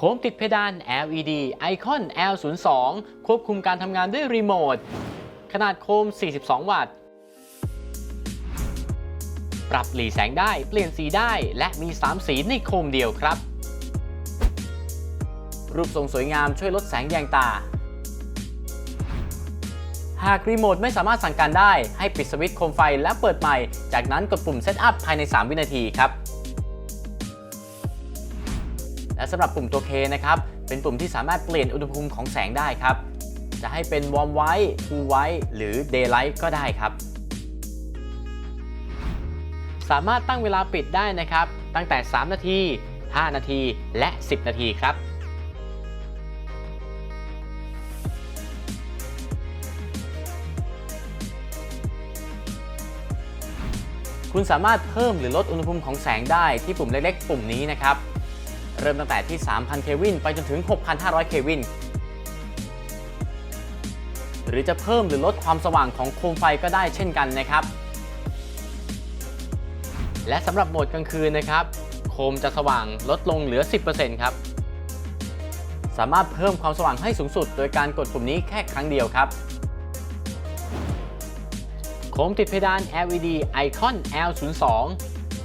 โคมติดเพดาน LED ไอคอน L02 ควบคุมการทำงานด้วยรีโมท ขนาดโคม 42 วัตต์ ปรับหลีแสงได้ เปลี่ยนสีได้ และมี 3 สีในโคมเดียวครับ รูปทรงสวยงามช่วยลดแสงแยงตา หากรีโมทไม่สามารถสั่งการได้ ให้ปิดสวิตช์โคมไฟและเปิดใหม่ จากนั้นกดปุ่ม Setup ภายใน 3 วินาทีครับ และสำหรับปุ่มตัว K นะครับ เป็นปุ่มที่สามารถเปลี่ยนอุณหภูมิของแสงได้ครับ จะให้เป็น Warm White Cool White หรือ Daylight ก็ได้ครับ สามารถตั้งเวลาปิดได้นะครับ ตั้งแต่ 3 นาที 5 นาที และ 10 นาทีครับคุณสามารถเพิ่มหรือลดอุณหภูมิของแสงได้ที่ปุ่มเล็กๆ ปุ่มนี้นะครับ เริ่มตั้งแต่ที่ 3,000 เควินไปจนถึง 6,500 เควิน หรือจะเพิ่มหรือลดความสว่างของโคมไฟก็ได้เช่นกันนะครับ และสำหรับโหมดกลางคืนนะครับ โคมจะสว่างลดลงเหลือ 10%ครับ สามารถเพิ่มความสว่างให้สูงสุด โดยการกดปุ่มนี้แค่ครั้งเดียวครับโคมติดเพดาน LED Icon L02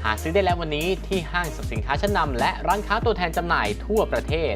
หาซื้อได้แล้ววันนี้ที่ห้างสรรพสินค้าชั้นนำและร้านค้าตัวแทนจำหน่ายทั่วประเทศ